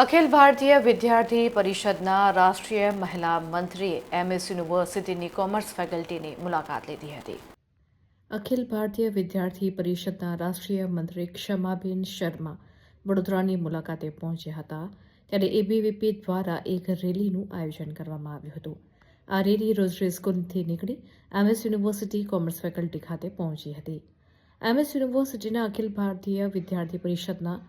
અખિલ ભારતીય વિદ્યાર્થી પરિષદના રાષ્ટ્રીય મહિલા મંત્રીએ એમએસ યુનિવર્સિટીની કોમર્સ ફેકલ્ટીની મુલાકાત લીધી હતી. અખિલ ભારતીય વિદ્યાર્થી પરિષદના રાષ્ટ્રીય મંત્રી ક્ષમાબેન શર્મા વડોદરાની મુલાકાતે પહોંચ્યા હતા, ત્યારે એબીવીપી દ્વારા એક રેલીનું આયોજન કરવામાં આવ્યું હતું. આ રેલી રોઝરી સ્કૂલથી નીકળી એમએસ યુનિવર્સિટી કોમર્સ ફેકલ્ટી ખાતે પહોંચી હતી. એમએસ યુનિવર્સિટીના અખિલ ભારતીય વિદ્યાર્થી પરિષદના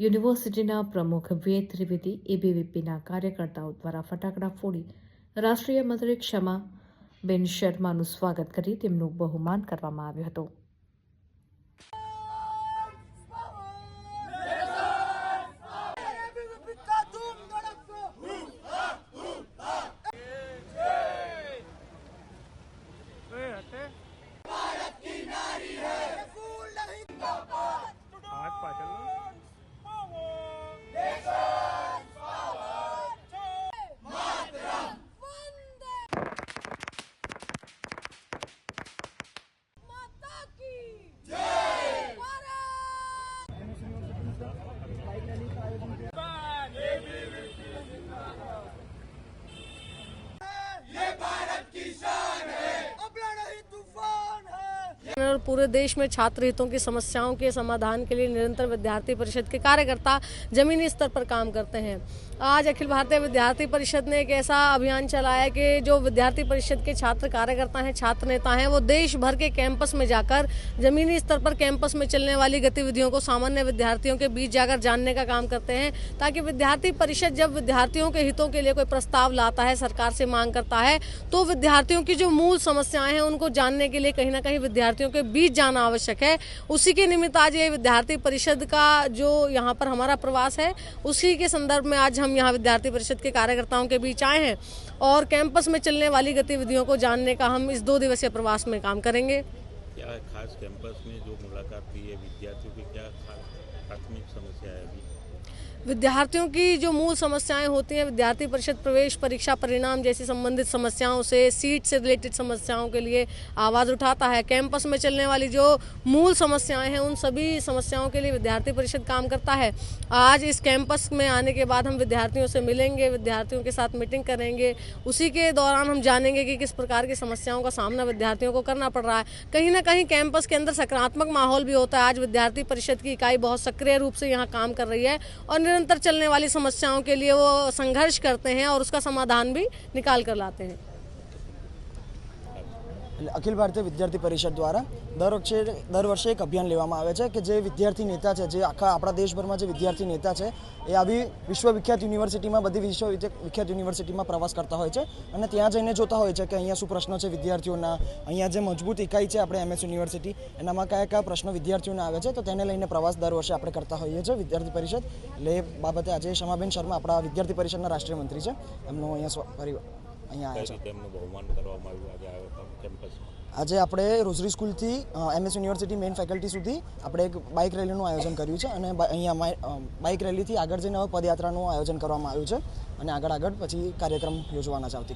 યુનિવર્સિટીના પ્રમુખ વેદ ત્રિવેદી એબીવીપીના કાર્યકર્તાઓ દ્વારા ફટાકડા ફોડી રાષ્ટ્રીય મંત્રી ક્ષમા બેન શર્માનું સ્વાગત કરી તેમનું બહુમાન કરવામાં આવ્યું હતું. और पूरे देश में छात्र हितों की समस्याओं के समाधान के लिए निरंतर विद्यार्थी परिषद के कार्यकर्ता जमीनी स्तर पर काम करते हैं। आज अखिल भारतीय विद्यार्थी परिषद ने एक ऐसा अभियान चलाया कि जो विद्यार्थी परिषद के छात्र कार्यकर्ता हैं, छात्र नेता हैं, वो देश भर के कैंपस में जाकर, जमीनी स्तर पर कैंपस में चलने वाली गतिविधियों को सामान्य विद्यार्थियों के बीच जाकर जानने का काम करते हैं, ताकि विद्यार्थी परिषद जब विद्यार्थियों के हितों के लिए कोई प्रस्ताव लाता है, सरकार से मांग करता है तो विद्यार्थियों की जो मूल समस्याएँ हैं, उनको जानने के लिए कहीं ना कहीं विद्यार्थियों के बीच जाना आवश्यक है। उसी के निमित्त आज ये विद्यार्थी परिषद का जो यहाँ पर हमारा प्रवास है, उसी के संदर्भ में आज हम यहाँ विद्यार्थी परिषद के कार्यकर्ताओं के बीच आए हैं और कैंपस में चलने वाली गतिविधियों को जानने का हम इस दो दिवसीय प्रवास में काम करेंगे। क्या खास कैंपस में जो मुलाकात हुई है, विद्यार्थियों की क्या प्राथमिक समस्या है अभी? विद्यार्थियों की जो मूल समस्याएँ होती हैं, विद्यार्थी परिषद प्रवेश परीक्षा परिणाम जैसी संबंधित समस्याओं से सीट से रिलेटेड समस्याओं के लिए आवाज़ उठाता है। कैंपस में चलने वाली जो मूल समस्याएँ हैं, उन सभी समस्याओं के लिए विद्यार्थी परिषद काम करता है। आज इस कैंपस में आने के बाद हम विद्यार्थियों से मिलेंगे, विद्यार्थियों के साथ मीटिंग करेंगे। उसी के दौरान हम जानेंगे कि किस प्रकार की समस्याओं का सामना विद्यार्थियों को करना पड़ रहा है। कहीं ना कहीं कैंपस के अंदर सकारात्मक माहौल भी होता है। आज विद्यार्थी परिषद की इकाई बहुत सक्रिय रूप से यहाँ काम कर रही है और निरंतर चलने वाली समस्याओं के लिए वो संघर्ष करते हैं और उसका समाधान भी निकाल कर लाते हैं। અખિલ ભારતીય વિદ્યાર્થી પરિષદ દ્વારા દર વર્ષે દર વર્ષે એક અભિયાન લેવામાં આવે છે કે જે વિદ્યાર્થી નેતા છે જે આખા આપણા દેશભરમાં જે વિદ્યાર્થી નેતા છે એ આવી વિશ્વવિખ્યાત યુનિવર્સિટીમાં બધી વિશ્વ વિખ્યાત યુનિવર્સિટીમાં પ્રવાસ કરતા હોય છે અને ત્યાં જઈને જોતા હોય છે કે અહીંયા શું પ્રશ્નો છે વિદ્યાર્થીઓના અહીંયા જે મજબૂત ઇકાઈ છે આપણે એમએસ યુનિવર્સિટી એનામાં કયા કયા પ્રશ્નો વિદ્યાર્થીઓને આવે છે તો તેને લઈને પ્રવાસ દર વર્ષે આપણે કરતા હોઈએ છીએ વિદ્યાર્થી પરિષદ એટલે એ બાબતે આજે શમાબેન શર્મા આપણા વિદ્યાર્થી પરિષદના રાષ્ટ્રીય મંત્રી છે એમનું અહીંયા સ્વ- પરિવાર અહીંયા આવ્યા કઈ છે રીતે એમનું બહુમાન કરવામાં આવ્યું આજે આ આજે આપણે રોઝરી સ્કૂલથી એમએસ યુનિવર્સિટી મેઇન ફેકલ્ટી સુધી આપણે એક બાઇક રેલીનું આયોજન કર્યું છે અને અહીંયા બાઇક રેલીથી આગળ જઈને હવે પદયાત્રાનું આયોજન કરવામાં આવ્યું છે અને આગળ આગળ પછી કાર્યક્રમ યોજવાના છે આવતી